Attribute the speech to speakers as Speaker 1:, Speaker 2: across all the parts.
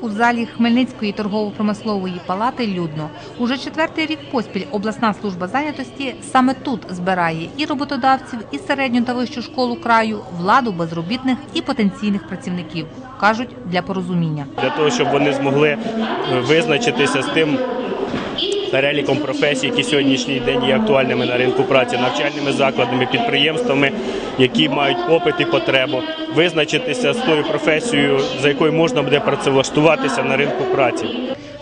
Speaker 1: У залі Хмельницької торгово-промислової палати людно. Уже четвертий рік поспіль обласна служба зайнятості саме тут збирає і роботодавців, і середню та вищу школу краю, владу безробітних і потенційних працівників. кажуть для порозуміння.
Speaker 2: для того, щоб вони змогли е, визначитися з тим переліком професій, які сьогоднішній день є актуальними на ринку праці, навчальними закладами, підприємствами, які мають попит і потребу, визначитися з тою професією, за якою можна буде працевлаштуватися на ринку праці.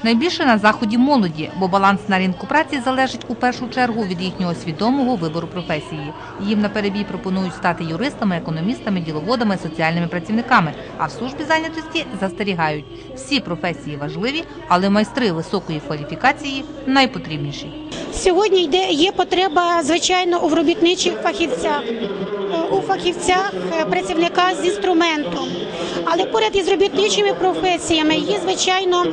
Speaker 1: Найбільше на заході молоді, бо баланс на ринку праці залежить у першу чергу від їхнього свідомого вибору професії. Їм на перебій пропонують стати юристами, економістами, діловодами, соціальними працівниками. А в службі зайнятості застерігають всі професії важливі, але майстри високої кваліфікації найпотрібніші.
Speaker 3: Сьогодні йде є потреба, звичайно, у робітничих фахівцях, у фахівцях е, працівника з інструментом. Але поряд із робітничими професіями є, звичайно,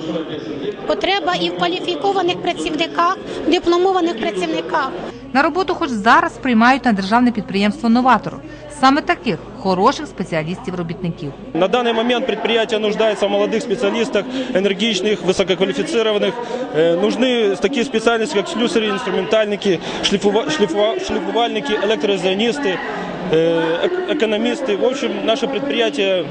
Speaker 3: потреба і в кваліфікованих працівниках, дипломованих працівниках.
Speaker 1: На роботу хоч зараз приймають на державне підприємство Новатор. Саме таких хороших спеціалістів-робітників.
Speaker 4: На данный момент предприятие нуждается в молодых специалистах, энергичных, высококвалифицированных. Э, Нужны такие специальности, как слюсари, инструментальники, шлифува- шлифува- шлифовальники, электрозонисты, э, эк- экономисты. В общем, наше предприятие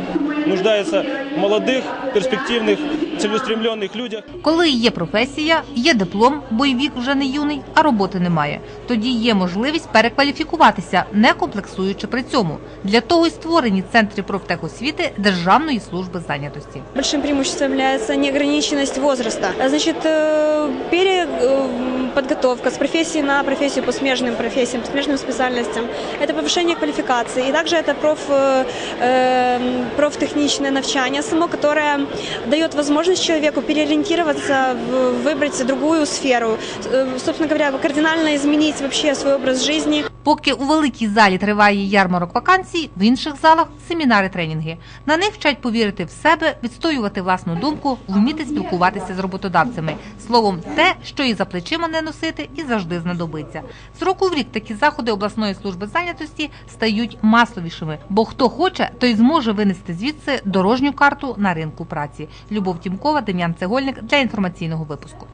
Speaker 4: нуждается в молодых, перспективных, целеустремленных людях.
Speaker 1: Коли є професія, є диплом, бо й вік вже не юний, а роботи немає. Тоді є можливість перекваліфікуватися, не комплексуючи при цьому. Для того й створені центри профтехосвіти Державної служби зайнятості.
Speaker 5: Большим преимуществом является неограниченность возраста. А Значит, э, переподготовка с профессии на профессию по смежным профессиям, по смежным специальностям. Это повышение квалификации. И также это проф, э, э, профтехничное навчание само, которое дает возможность человеку переориентироваться, выбрать другую сферу. Э, Собственно говоря, кардинально изменить вообще свой образ жизни.
Speaker 1: Поки у великій залі триває ярмарок вакансій, в інших залах семінари тренінги. На них вчать повірити в себе, відстоювати власну думку, вміти спілкуватися з роботодавцями. Словом, те, що і за плечима не носити, і завжди знадобиться. З року в рік такі заходи обласної служби зайнятості стають масовішими, бо хто хоче, той зможе винести звідси дорожню карту на ринку праці. Любов Тімкова, Дем'ян Цегольник для інформаційного випуску.